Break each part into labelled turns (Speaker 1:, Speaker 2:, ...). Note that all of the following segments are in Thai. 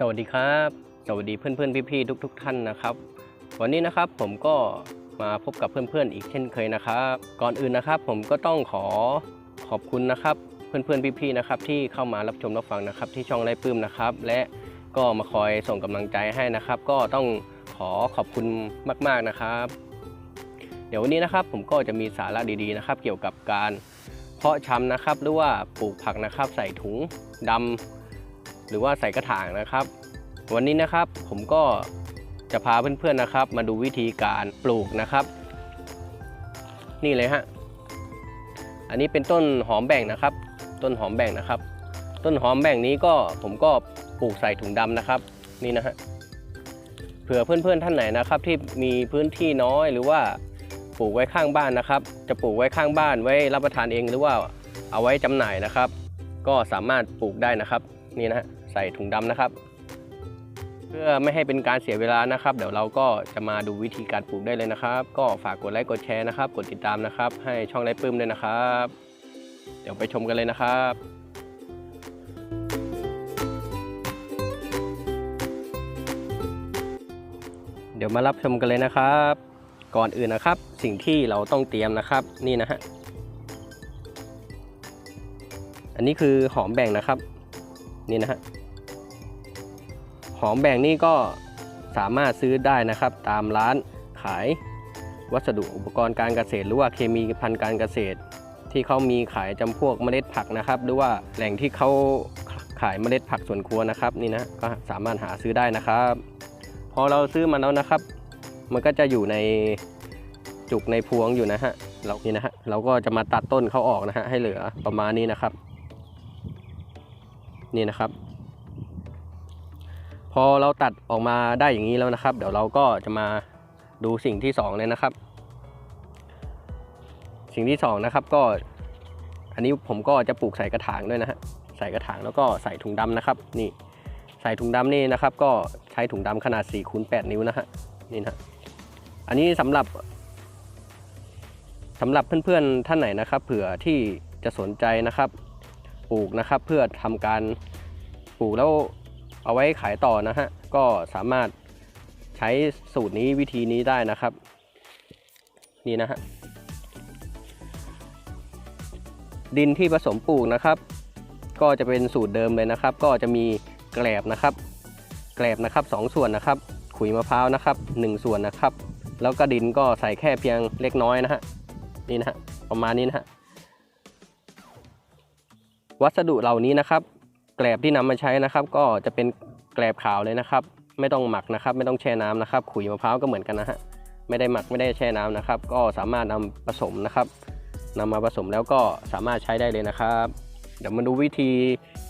Speaker 1: สวัสดีครับ สวัสดีเพื่อนๆพี่ๆทุกๆท่านนะครับ วันนี้นะครับผมก็มาพบกับเพื่อนๆอีกเช่นเคยนะครับ ก่อนอื่นนะครับ ผมก็ต้องขอขอบคุณนะครับ เพื่อนๆพี่ๆนะครับที่เข้ามารับชมรับฟังนะครับ ที่ช่องไร่ปื้มนะครับ และก็มาคอยส่งกำลังใจให้นะครับ ก็ต้องขอขอบคุณมาก ๆนะครับ เดี๋ยววันนี้นะครับ ผมก็จะมีสาระดีๆนะครับ เกี่ยวกับการเพาะชำนะครับ หรือว่าปลูกผักนะครับ ใส่ถุงดำ หรือว่าใส่กระถางนะครับ วันนี้นะครับผมก็จะพาเพื่อนๆนะครับ มาดูวิธีการปลูกนะครับ นี่เลยฮะอันนี้เป็นต้นหอมแบ่งนะครับ ต้นหอมแบ่งนะครับ ต้นหอมแบ่งนี้ก็ผมก็ปลูกใส่ถุงดำนะครับ นี่นะฮะเผื่อเพื่อนๆท่านไหนนะครับ ที่มีพื้นที่น้อยหรือว่าปลูกไว้ข้างบ้านนะครับ จะปลูกไว้ข้างบ้านไว้รับประทานเองหรือว่าเอาไว้จำหน่ายนะครับ ก็สามารถปลูกได้นะครับ นี่นะฮะ ใส่ถุงดำนะครับ เพื่อไม่ให้เป็นการเสียเวลานะครับ เดี๋ยวเราก็จะมาดูวิธีการปลูกได้เลยนะครับ ก็ฝากกดไลค์กดแชร์นะครับ กดติดตามนะครับ ให้ช่องไร่ปื้มด้วยนะครับ เดี๋ยวไปชมกันเลยนะครับเดี๋ยวมารับชมกันเลยนะครับ ก่อนอื่นนะครับ สิ่งที่เราต้องเตรียมนะครับนี่นะฮะอันนี้คือหอมแบ่งนะครับ นี่นะฮะ อมแบ่งนี่ก็สามารถซื้อได้นะครับ ตามร้านขายวัสดุอุปกรณ์การเกษตร หรือว่าเคมีพันธุ์การเกษตร ที่เขามีขายจำพวกเมล็ดผักนะครับ หรือว่าแหล่งที่เขาขายเมล็ดผักสวนครัวนะครับนี่นะก็สามารถหาซื้อได้นะครับ พอเราซื้อมาแล้วนะครับ มันก็จะอยู่ในจุกในพวงอยู่นะฮะเรานี่นะฮะเราก็จะมาตัดต้นเขาออกนะฮะให้เหลือประมาณนี้นะครับ นี่นะครับ พอเราตัดออกมาได้อย่างนี้แล้วนะครับ เดี๋ยวเราก็จะมาดูสิ่งที่สองเลยนะครับ สิ่งที่สองนะครับก็ อันนี้ผมก็จะปลูกใส่กระถางด้วยนะฮะใส่กระถางแล้วก็ใส่ถุงดำนะครับนี่ใส่ถุงดำนี่นะครับ ก็ใช้ถุงดำขนาด4คูณ8นิ้วนะฮะนี่นะอันนี้สำหรับสำหรับเพื่อนๆท่านไหนนะครับ เผื่อที่จะสนใจนะครับ ปลูกนะครับเพื่อทำการปลูกแล้ว เอาไว้ขายต่อนะฮะ ก็สามารถใช้สูตรนี้วิธีนี้ได้นะครับ นี่นะฮะ ดินที่ผสมปลูกนะครับ ก็จะเป็นสูตรเดิมเลยนะครับ ก็จะมีแกลบนะครับ แกลบนะครับสองส่วนนะครับ ขุยมะพร้าวนะครับหนึ่งส่วนนะครับ แล้วก็ดินก็ใส่แค่เพียงเล็กน้อยนะฮะ นี่นะฮะ ประมาณนี้นะฮะ วัสดุเหล่านี้นะครับ แกลบที่นำมาใช้นะครับ ก็จะเป็นแกลบขาวเลยนะครับ ไม่ต้องหมักนะครับ ไม่ต้องแช่น้ำนะครับ ขุยมะพร้าวก็เหมือนกันนะฮะไม่ได้หมักไม่ได้แช่น้ำนะครับ ก็สามารถนำผสมนะครับนำมาผสมแล้วก็สามารถใช้ได้เลยนะครับ เดี๋ยวมาดูวิธี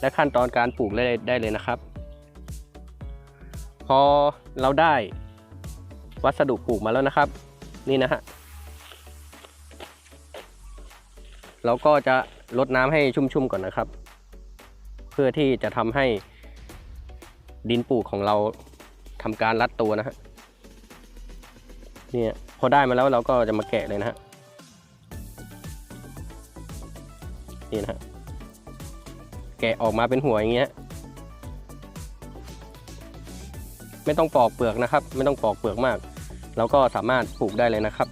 Speaker 1: และขั้นตอนการปลูกได้ได้เลยนะครับ พอเราได้วัสดุปลูกมาแล้วนะครับ นี่นะฮะเราก็จะลดน้ำให้ชุ่มๆก่อนนะครับ พื่อที่จะทำให้ดินปลูกของเราทำการรัดตัวนะฮะเนี่ยพอได้มาแล้วเราก็จะมาแกะเลยนะฮะนี่นะฮะแกะออกมาเป็นหัวอย่างเงี้ยไม่ต้องปอกเปลือกนะครับ ไม่ต้องปอกเปลือกมาก เราก็สามารถปลูกได้เลยนะครับ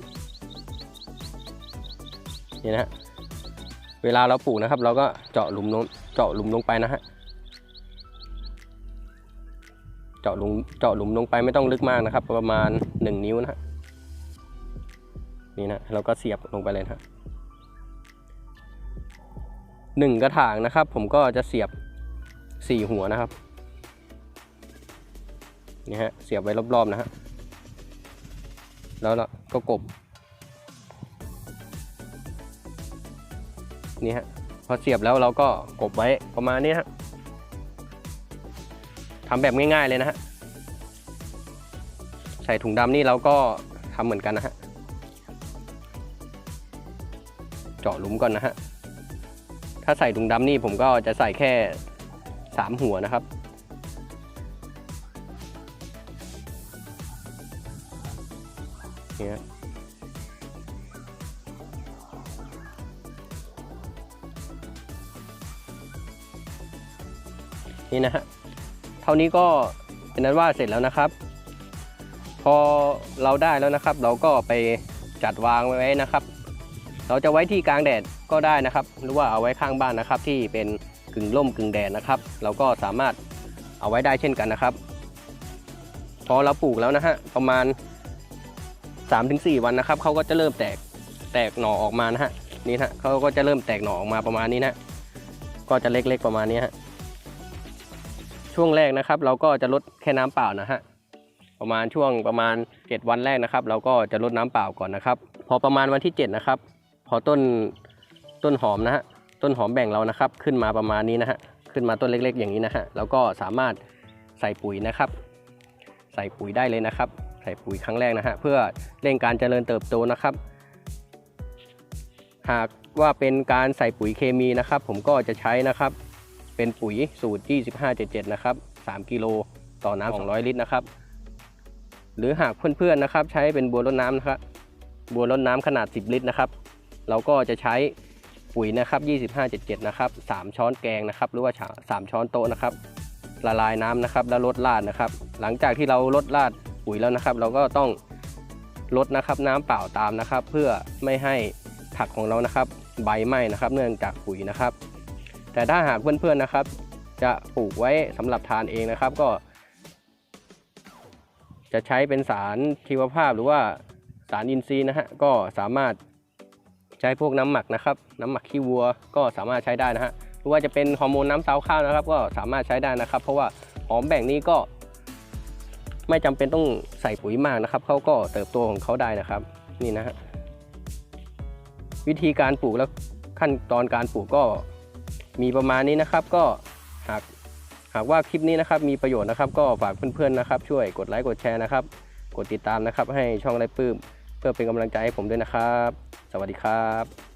Speaker 1: นี่นะฮะเวลาเราปลูกนะครับ เราก็เจาะหลุมลง เจาะหลุมลงไปนะฮะ เจาะหลุมเจาะหลุมลงไปไม่ต้องลึกมากนะครับ ประมาณ 1 นิ้วนะฮะ นี่นะเราก็เสียบลงไปเลยนะฮะหนึ่งกระถางนะครับ ผมก็จะเสียบสี่หัวนะครับ นี่ฮะ เสียบไว้รอบๆนะฮะ แล้วเราก็กบ นี่ฮะ พอเสียบแล้วเราก็กบไว้ประมาณนี้ฮะทำแบบง่ายๆเลยนะฮะใส่ถุงดำนี่เราก็ทำเหมือนกันนะฮะเจาะหลุมก่อนนะฮะถ้าใส่ถุงดำนี่ผมก็จะใส่แค่3หัวนะครับ เนี่ฮ นี่นะฮะเท่านี้ก็เป็นนั้นว่าเสร็จแล้วนะครับ พอเราได้แล้วนะครับ เราก็ไปจัดวางไว้นะครับ เราจะไว้ที่กลางแดดก็ได้นะครับ หรือว่าเอาไว้ข้างบ้านนะครับ ที่เป็นกึ่งร่มกึ่งแดดนะครับ เราก็สามารถเอาไว้ได้เช่นกันนะครับ พอเราปลูกแล้วนะฮะประมาณ 3-4 วันนะครับเขาก็จะเริ่มแตกแตกหน่อออกมานะฮะนี่นะฮะเขาก็จะเริ่มแตกหน่อออกมาประมาณนี้นะก็จะเล็กๆประมาณนี้ฮะ ช่วงแรกนะครับ เราก็จะลดแค่น้ำเปล่านะฮะประมาณช่วงประมาณ 7 วันแรกนะครับ เราก็จะลดน้ำเปล่าก่อนนะครับ พอประมาณวันที่ 7 นะครับ พอต้นต้นหอมนะฮะต้นหอมแบ่งเรานะครับ ขึ้นมาประมาณนี้นะฮะขึ้นมาต้นเล็ก ๆ อย่างนี้นะฮะเราก็สามารถใส่ปุ๋ยนะครับ ใส่ปุ๋ยได้เลยนะครับ ใส่ปุ๋ยครั้งแรกนะฮะเพื่อเร่งการเจริญเติบโตนะครับ หากว่าเป็นการใส่ปุ๋ยเคมีนะครับ ผมก็จะใช้นะครับ เป็นปุ๋ยสูตร 2577 นะครับ 3 กิโลต่อน้ำ200 ลิตรนะครับ หรือหากเพื่อนๆนะครับ ใช้เป็นบัวรดน้ำนะครับ บัวรดน้ำขนาด 10 ลิตรนะครับ เราก็จะใช้ปุ๋ยนะครับ 2577 นะครับ 3 ช้อนแกงนะครับ หรือว่า 3 ช้อนโต๊ะนะครับ ละลายน้ำนะครับ แล้วลดราดนะครับ หลังจากที่เราลดราดปุ๋ยแล้วนะครับ เราก็ต้องลดนะครับน้ำเปล่าตามนะครับ เพื่อไม่ให้ผักของเรานะครับ ใบไหม้นะครับ เนื่องจากปุ๋ยนะครับ แต่ถ้าหากเพื่อนๆนะครับ จะปลูกไว้สำหรับทานเองนะครับก็ จะใช้เป็นสารชีวภาพหรือว่าสารอินทรีย์นะฮะก็สามารถใช้พวกน้ำหมักนะครับ น้ำหมักขี้วัวก็สามารถใช้ได้นะฮะหรือว่าจะเป็นฮอร์โมนน้ำเต้าข้าวนะครับ ก็สามารถใช้ได้นะครับ เพราะว่าหอมแบ่งนี้ก็ไม่จำเป็นต้องใส่ปุ๋ยมากนะครับ เขาก็เติบโตของเขาได้นะครับ นี่นะฮะ วิธีการปลูกและขั้นตอนการปลูกก็ มีประมาณนี้นะครับก็หากหากว่าคลิปนี้นะครับมีประโยชน์นะครับ ก็ฝากเพื่อนๆนะครับ ช่วยกดไลค์กดแชร์นะครับ กดติดตามนะครับ ให้ช่องไรปื้ม เพื่อเป็นกำลังใจให้ผมด้วยนะครับ สวัสดีครับ